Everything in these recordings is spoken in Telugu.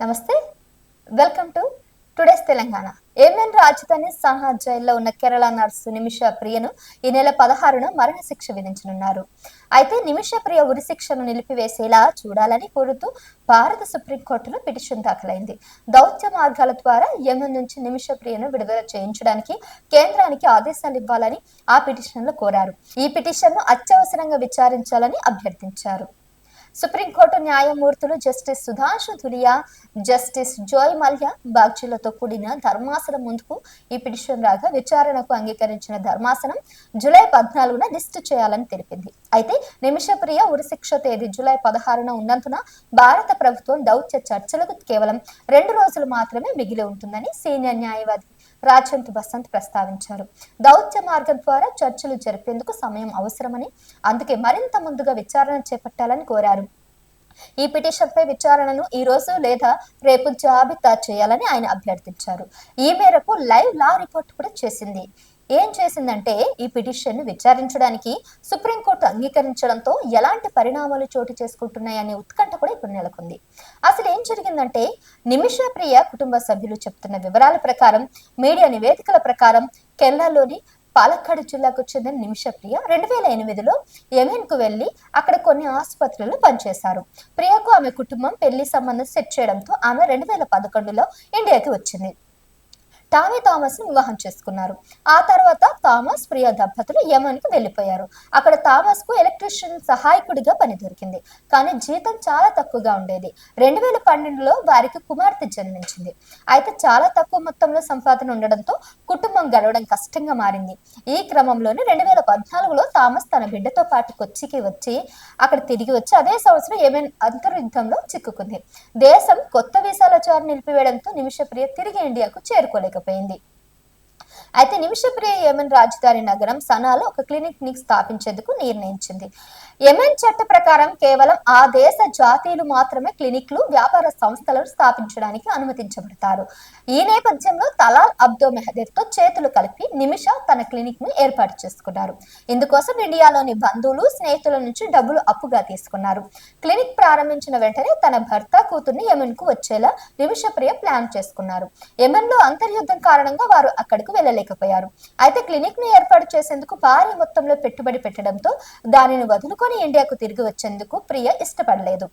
నమస్తే. Welcome to today's Telangana Yemen రాజధాని సహా జైల్లో ఉన్న కేరళ నర్సు నిమిష ప్రియను ఈ నెల పదహారున మరణశిక్ష విధించనున్నారు. అయితే నిమిష ప్రియ ఉరిశిక్షను నిలిపివేసేలా చూడాలని కోరుతూ భారత సుప్రీంకోర్టులో పిటిషన్ దాఖలైంది. దౌత్య మార్గాల ద్వారా యమన్ నుంచి నిమిష ప్రియను విడుదల చేయించడానికి కేంద్రానికి ఆదేశాలు ఇవ్వాలని ఆ పిటిషన్లో కోరారు. ఈ పిటిషన్ను అత్యవసరంగా విచారించాలని అభ్యర్థించారు. సుప్రీంకోర్టు న్యాయమూర్తులు జస్టిస్ సుధాంశు ధులియా జస్టిస్ జోయ్ మల్య బాగ్జీలతో కూడిన ధర్మాసనం ముందుకు ఈ పిటిషన్ రాగా విచారణకు అంగీకరించిన ధర్మాసనం జూలై పద్నాలుగున లిస్టు చేయాలని తెలిపింది. అయితే నిమిషప్రియ ఉరిశిక్ష తేదీ జూలై పదహారున ఉన్నందున భారత ప్రభుత్వం దౌత్య చర్చలకు కేవలం రెండు రోజులు మాత్రమే మిగిలి ఉంటుందని సీనియర్ న్యాయవాది రాజంత్ బసంత్ ప్రస్తావించారు. దౌత్య మార్గం ద్వారా చర్చలు జరిపేందుకు సమయం అవసరమని అందుకే మరింత ముందుగా విచారణ చేపట్టాలని కోరారు. ఈ పిటిషన్పై విచారణను ఈ రోజు లేదా రేపు జాబితా చేయాలని ఆయన అభ్యర్థించారు. ఈ మేరకు లైవ్ లా రిపోర్ట్ కూడా చేసింది. ఏం చేసిందంటే ఈ పిటిషన్ విచారించడానికి సుప్రీంకోర్టు అంగీకరించడంతో ఎలాంటి పరిణామాలు చోటు చేసుకుంటున్నాయనే ఉత్కంఠ కూడా ఇప్పుడు నెలకొంది. అసలు ఏం జరిగిందంటే నిమిష ప్రియ కుటుంబ సభ్యులు చెప్తున్న వివరాల ప్రకారం మీడియా నివేదికల ప్రకారం కేరళలోని పాలక్కాడు జిల్లాకు చెందిన నిమిషప్రియ రెండు వేల ఎనిమిదిలో ఎమెన్కు వెళ్ళి అక్కడ కొన్ని ఆసుపత్రుల్లో పనిచేశారు. ప్రియకు ఆమె కుటుంబం పెళ్ళి సంబంధం సెట్ చేయడంతో ఆమె రెండు వేల పదకొండులో ఇండియాకి వచ్చింది. టామీ థామస్ని వివాహం చేసుకున్నారు. ఆ తర్వాత థామస్ ప్రియ దంపతులు యమన్కు అక్కడ థామస్కు ఎలక్ట్రీషియన్ సహాయకుడిగా పని దొరికింది. కానీ జీతం చాలా తక్కువగా ఉండేది. రెండు వేల పన్నెండులో వారికి కుమార్తె జన్మించింది. అయితే చాలా తక్కువ మొత్తంలో సంపాదన ఉండడంతో కుటుంబం గడవడం కష్టంగా మారింది. ఈ క్రమంలోనే రెండు వేల పద్నాలుగులో థామస్ తన బిడ్డతో పాటు కొచ్చికి వచ్చి అక్కడ తిరిగి వచ్చి అదే సంవత్సరం ఏమైనా అంతర్యుద్ధంలో చిక్కుకుంది. దేశం కొత్త వీసాల చారు నిలిపివేయడంతో నిమిషప్రియ తిరిగి ఇండియాకు చేరుకోలేకపోయింది 便利。అయితే నిమిషప్రియ యెమెన్ రాజధాని నగరం సనాలో ఒక క్లినిక్ని స్థాపించేందుకు నిర్ణయించింది. యెమెన్ చట్ట ప్రకారం కేవలం ఆ దేశ జాతీయులు మాత్రమే క్లినిక్లు వ్యాపార సంస్థలను స్థాపించడానికి అనుమతించబడతారు. ఈ నేపథ్యంలో తలాల్ అబ్దో మెహదీర్తో చేతులు కలిపి నిమిష తన క్లినిక్ను ఏర్పాటు చేసుకున్నారు. ఇందుకోసం ఇండియాలోని బంధువులు స్నేహితుల నుంచి డబ్బులు అప్పుగా తీసుకున్నారు. క్లినిక్ ప్రారంభించిన వెంటనే తన భర్త కూతుర్ని యమన్కు వచ్చేలా నిమిషప్రియ ప్లాన్ చేసుకున్నారు. యమన్లో అంతర్యుద్ధం కారణంగా వారు అక్కడికి వెళ్ళలేకపోయారు. అయితే క్లినిక్ను ఏర్పాటు చేసేందుకు భారీ మొత్తంలో పెట్టుబడి పెట్టడంతో దానిని వదులుకొని ఇండియాకు తిరిగి వచ్చేందుకు ప్రియ ఇష్టపడలేదు.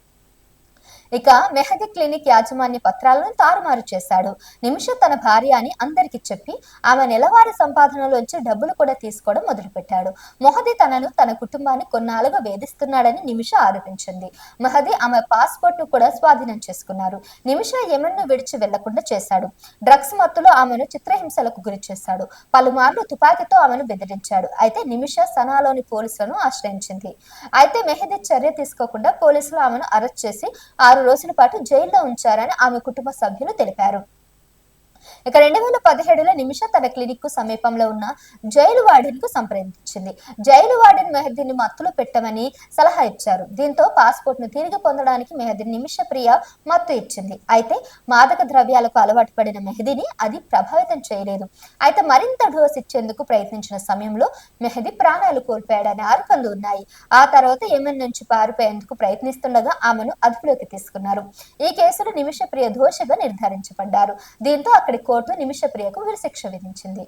ఇక మెహదీ క్లినిక్ యాజమాన్య పత్రాలను తారుమారు చేశాడు. నిమిష తన భార్య అని అందరికి చెప్పి ఆమె నెలవారీ సంపాదనలోంచి డబ్బులు కూడా తీసుకోవడం మొదలుపెట్టాడు. మొహదీ తనను తన కుటుంబాన్ని కొన్నాళ్ళుగా వేధిస్తున్నాడని నిమిష ఆరోపించింది. మహదీ ఆమె పాస్పోర్ట్ను కూడా స్వాధీనం చేసుకున్నారు. నిమిష యెమెన్ను విడిచి వెళ్ళకుండా చేశాడు. డ్రగ్స్ మత్తులో ఆమెను చిత్రహింసలకు గురి చేశాడు. పలుమార్లు తుపాకీతో ఆమెను బెదిరించాడు. అయితే నిమిష సనాలోని పోలీసులను ఆశ్రయించింది. అయితే మెహదీ చర్య తీసుకోకుండా పోలీసులు ఆమెను అరెస్ట్ చేసి ఆరు రోజుల పాటు జైల్లో ఉంచారని ఆమె కుటుంబ సభ్యులు తెలిపారు. ఇక రెండు వేల పదిహేడులో నిమిష తన క్లినిక్కు సమీపంలో ఉన్న జైలు వార్డెన్కు సంప్రదించింది. జైలు వార్డెన్ మెహదీని మత్తులు పెట్టమని సలహా ఇచ్చారు. దీంతో పాస్పోర్ట్ను తిరిగి పొందడానికి మెహదీ నిమిష ప్రియ మత్తు ఇచ్చింది. అయితే మాదక ద్రవ్యాలకు అలవాటు పడిన మెహదీని అది ప్రభావితం చేయలేదు. అయితే మరింత డోస్ ఇచ్చేందుకు ప్రయత్నించిన సమయంలో మెహదీ ప్రాణాలు కోల్పోయాడనే ఆరోపణలు ఉన్నాయి. ఆ తర్వాత యమన్ నుంచి పారిపోయేందుకు ప్రయత్నిస్తుండగా ఆమెను అదుపులోకి తీసుకున్నారు. ఈ కేసులో నిమిష ప్రియ దోషగా నిర్ధారించబడ్డారు. దీంతో అక్కడ కోర్టు నిమిష ప్రియకు ఉరిశిక్ష విధించింది.